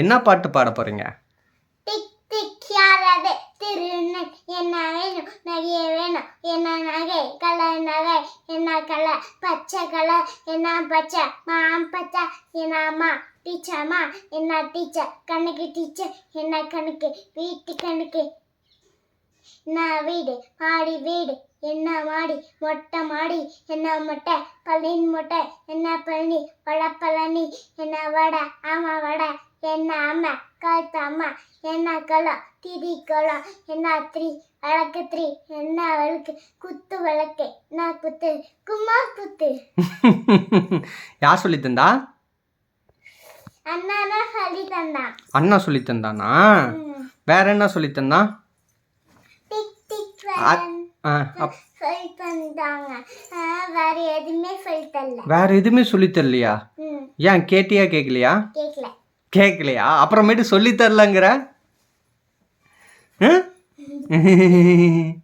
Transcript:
என்ன பாட்டு பாட போறீங்க? டிக் டிக் என்ன வேணும்? நகைய வேணும். என்ன நகை? கலர் நகை. என்ன கலர் பச்சை கலர் என்ன பச்சை? மாம் பச்சை. என்ன அம்மா டீச்சர்மா என்ன டீச்சர்? கணக்கு டீச்சர்? என்ன கணக்கு வீட்டு கணக்கு என்ன வீடு? மாடி வீடு. என்ன மாடி? மொட்டை மாடி. என்ன மொட்டை? பழனி மொட்டை. என்ன பழனி வட பழனி என்ன வடை? ஆமா வடை. என்ன அம்மா கழுத்து அம்மா என்ன கலம் திரி கலம் என்ன திரி விளக்கு திரி என்ன விளக்கு குத்து விளக்கு என்ன குத்து. கும்மா குத்து. யார் சொல்லி தந்தா? அண்ணா சொல்லி தந்தான் அண்ணா சொல்லி தந்தானா. வேற என்ன சொல்லி தந்தான் டிக் டிக் சொல்லி தந்தாங்க. வேற எதுவுமே சொல்லி தரல. வேற எதுவுமே சொல்லி தரலையா? ஏன் கேட்டியா கேட்கலையா? கேட்கல. கேட்கலையா அப்புறமேட்டு சொல்லித்தரலங்கிற ம்?